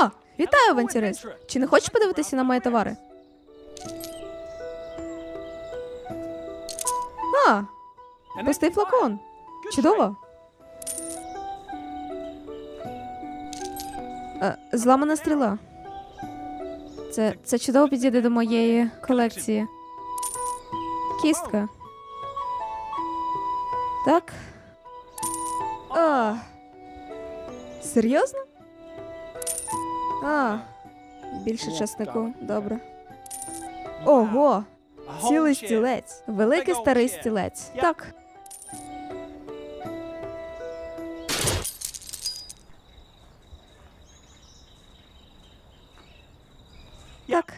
О, вітаю, авантюрист! Чи не хочеш подивитися на мої товари? А, пустий флакон. Чудово. Е, зламана стріла. Це, це чудово підійде до моєї колекції. Кістка. Так. А. Серйозно? А. Більше часнику, добре. Ого! Цілий стілець. Великий старий стілець. Так. Так.